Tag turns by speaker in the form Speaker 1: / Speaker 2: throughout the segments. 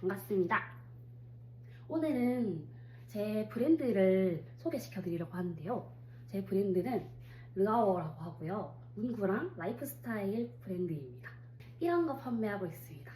Speaker 1: 반갑습니다. 오늘은 제 브랜드를 소개시켜 드리려고 하는데요. 제 브랜드는 르아워라고 하고요. 문구랑 라이프스타일 브랜드입니다. 이런 거 판매하고 있습니다.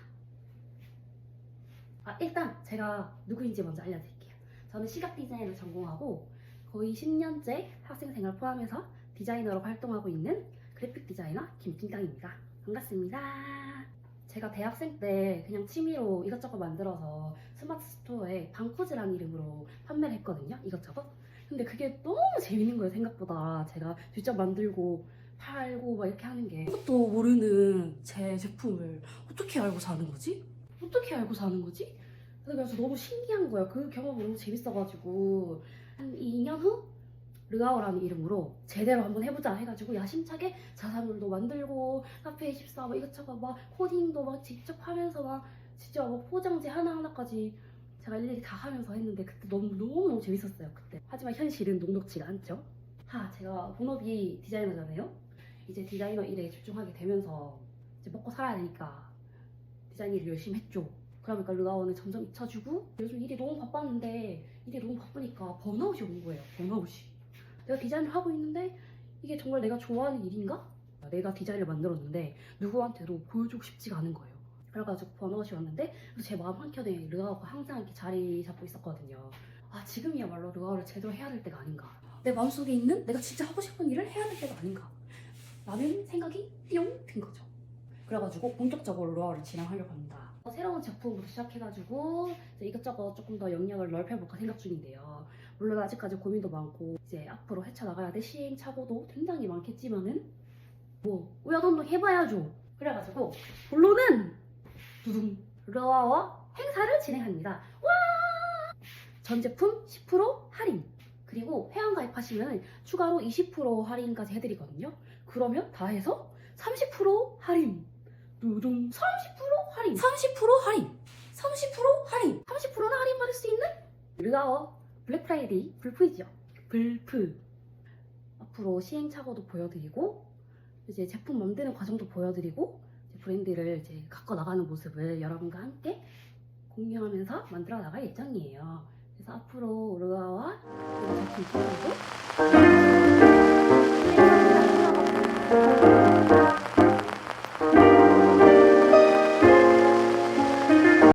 Speaker 1: 아, 일단 제가 누구인지 먼저 알려드릴게요. 저는 시각 디자인을 전공하고 거의 10년째 학생 생활 포함해서 디자이너로 활동하고 있는 그래픽 디자이너 김팀장입니다. 반갑습니다. 제가 대학생 때 그냥 취미로 이것저것 만들어서 스마트 스토어에 방코즈라는 이름으로 판매를 했거든요. 이것저것. 근데 그게 너무 재밌는 거예요, 생각보다. 제가 직접 만들고 팔고 막 이렇게 하는 게. 그것도 모르는 제 제품을 어떻게 알고 사는 거지? 어떻게 알고 사는 거지? 그래서 너무 신기한 거예요. 그 경험이 너무 재밌어가지고. 한 2년 후 르아오라는 이름으로 제대로 한번 해보자 해가지고 야심차게 자사물도 만들고 카페24 막 이것저것 막 코딩도 막 직접 하면서 막 진짜 막 포장지 하나하나까지 제가 일일이 다 하면서 했는데 그때 너무 너무 재밌었어요 그때. 하지만 현실은 녹록지가 않죠. 하 제가 본업이 디자이너잖아요. 이제 디자이너 일에 집중하게 되면서 이제 먹고 살아야 되니까 디자인 일을 열심히 했죠. 그러니까 르아오는 점점 잊혀지고 요즘 일이 너무 바빴는데 일이 너무 바쁘니까 번아웃이 온 거예요 번아웃이 내가 디자인을 하고 있는데 이게 정말 내가 좋아하는 일인가? 내가 디자인을 만들었는데 누구한테도 보여주고 싶지가 않은 거예요. 그래가지고 번아웃이 왔는데 제 마음 한켠에 르아오가 항상 이렇게 자리 잡고 있었거든요. 아 지금이야말로 르아오를 제대로 해야 될 때가 아닌가. 내 마음속에 있는 내가 진짜 하고 싶은 일을 해야 될 때가 아닌가. 라는 생각이 뿅든 거죠. 그래가지고 본격적으로 르아오를 진행하려고 합니다. 새로운 제품부터 시작해가지고 이것저것 조금 더 영역을 넓혀볼까 생각 중인데요. 물론 아직까지 고민도 많고 이제 앞으로 헤쳐나가야 될 시행착오도 굉장히 많겠지만은 뭐 우여곡절 해봐야죠. 그래가지고 본론은 두둥 르아와 행사를 진행합니다. 와! 전 제품 10% 할인 그리고 회원 가입하시면 추가로 20% 할인까지 해드리거든요. 그러면 다 해서 30% 할인 두둥 30% 할인 30% 할인 30% 할인 30%나 할인 받을 수 있는 르아워 블랙 프라이데이 불프이죠. 불프. 앞으로 시행착오도 보여드리고 이제 제품 만드는 과정도 보여드리고 브랜드를 이제 갖고 나가는 모습을 여러분과 함께 공유하면서 만들어 나갈 예정이에요. 그래서 앞으로 그리고 제품